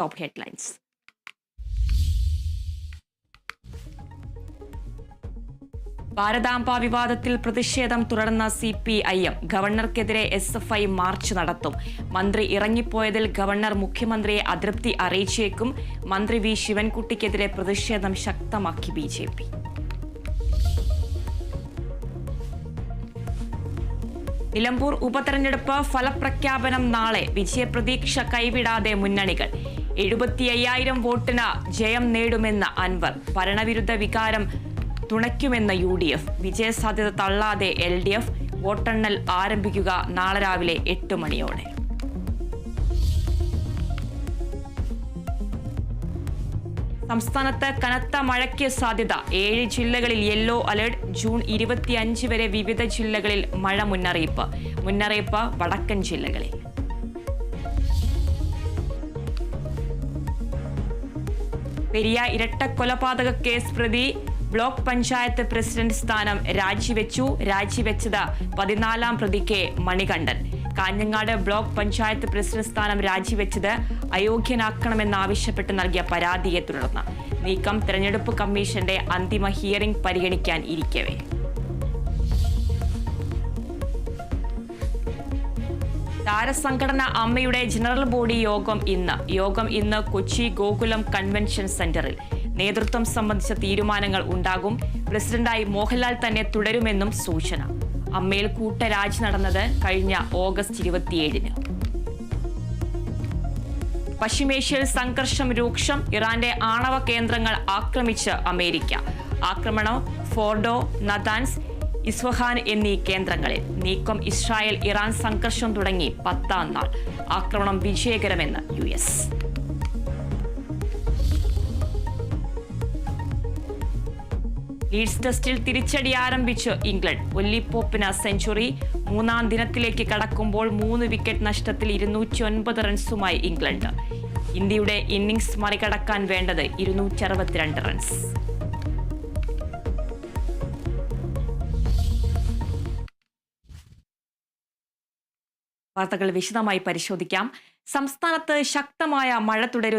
Top headlines. ഭാരതാംബ വിവാദത്തിൽ പ്രതിഷേധം തുടർന്ന സി പി ഐ എം. ഗവർണർക്കെതിരെ എസ് എഫ് ഐ മാർച്ച് നടത്തും. മന്ത്രി ഇറങ്ങിപ്പോയതിൽ ഗവർണർ മുഖ്യമന്ത്രിയെ അതൃപ്തി അറിയിച്ചേക്കും. മന്ത്രി വി ശിവൻകുട്ടിക്കെതിരെ പ്രതിഷേധം ശക്തമാക്കി ബി ജെ പി. നിലമ്പൂർ ഉപതെരഞ്ഞെടുപ്പ് ഫലപ്രഖ്യാപനം നാളെ. വിജയപ്രതീക്ഷ കൈവിടാതെ മുന്നണികൾ. എഴുപത്തി അയ്യായിരം വോട്ടിന് ജയം നേടുമെന്ന് അൻവർ. ഭരണവിരുദ്ധ വികാരം തുണയ്ക്കുമെന്ന് യു ഡി എഫ്. വിജയസാധ്യത തള്ളാതെ എൽ ഡി എഫ് വോട്ടെണ്ണൽ ആരംഭിക്കുക നാളെ രാവിലെ എട്ട് മണിയോടെ. സംസ്ഥാനത്ത് കനത്ത മഴയ്ക്ക് സാധ്യത. ഏഴ് ജില്ലകളിൽ യെല്ലോ അലർട്ട്. ജൂൺ ഇരുപത്തിയഞ്ച് വരെ വിവിധ ജില്ലകളിൽ മഴ മുന്നറിയിപ്പ്. മുന്നറിയിപ്പ് വടക്കൻ ജില്ലകളിൽ. പെരിയ ഇരട്ട കൊലപാതക കേസ് പ്രതി ബ്ലോക്ക് പഞ്ചായത്ത് പ്രസിഡന്റ് സ്ഥാനം രാജിവെച്ചു. രാജിവെച്ചത് പതിനാലാം പ്രതിക്ക് മണികണ്ഠൻ. കാഞ്ഞങ്ങാട് ബ്ലോക്ക് പഞ്ചായത്ത് പ്രസിഡന്റ് സ്ഥാനം രാജിവെച്ചത് അയോഗ്യനാക്കണമെന്നാവശ്യപ്പെട്ട് നൽകിയ പരാതിയെ തുടർന്ന്. നീക്കം തെരഞ്ഞെടുപ്പ് കമ്മീഷന്റെ അന്തിമ ഹിയറിംഗ് പരിഗണിക്കാൻ ഇരിക്കവേ. താരസംഘടന അമ്മയുടെ ജനറൽ ബോഡി യോഗം ഇന്ന്. യോഗം ഇന്ന് കൊച്ചി ഗോകുലം കൺവെൻഷൻ സെന്ററിൽ. നേതൃത്വം സംബന്ധിച്ച തീരുമാനങ്ങൾ ഉണ്ടാകും. പ്രസിഡന്റായി മോഹൻലാൽ തന്നെ തുടരുമെന്നും സൂചന. അമ്മയിൽ കൂട്ടരാജ് നടന്നത് കഴിഞ്ഞ ഓഗസ്റ്റ് ഇരുപത്തിയേഴിന്. പശ്ചിമേഷ്യയിൽ സംഘർഷം രൂക്ഷം. ഇറാന്റെ ആണവ കേന്ദ്രങ്ങൾ ആക്രമിച്ച് അമേരിക്ക. ആക്രമണം ഫോർഡോ നദാൻസ് ഇസ്വഹാൻ എന്നീ കേന്ദ്രങ്ങളിൽ നീക്കം ഇസ്രായേൽ ഇറാൻ സംഘർഷം തുടങ്ങി പത്താം നാൾ. ആക്രമണം വിജയകരമെന്ന് യു എസ്. ലീഡ്സ് ടെസ്റ്റിൽ തിരിച്ചടി ആരംഭിച്ച് ഇംഗ്ലണ്ട്. ഒല്ലിപ്പോപ്പിന് സെഞ്ചുറി. മൂന്നാം ദിനത്തിലേക്ക് കടക്കുമ്പോൾ മൂന്ന് വിക്കറ്റ് നഷ്ടത്തിൽ ഇരുന്നൂറ്റി ഒൻപത് റൺസുമായി ഇംഗ്ലണ്ട്. ഇന്ത്യയുടെ ഇന്നിംഗ്സ് മറികടക്കാൻ വേണ്ടത് ഇരുന്നൂറ്റി റൺസ്. വാർത്തകൾ വിശദമായി പരിശോധിക്കാം. സംസ്ഥാനത്ത് ശക്തമായ മഴ തുടരുന്നു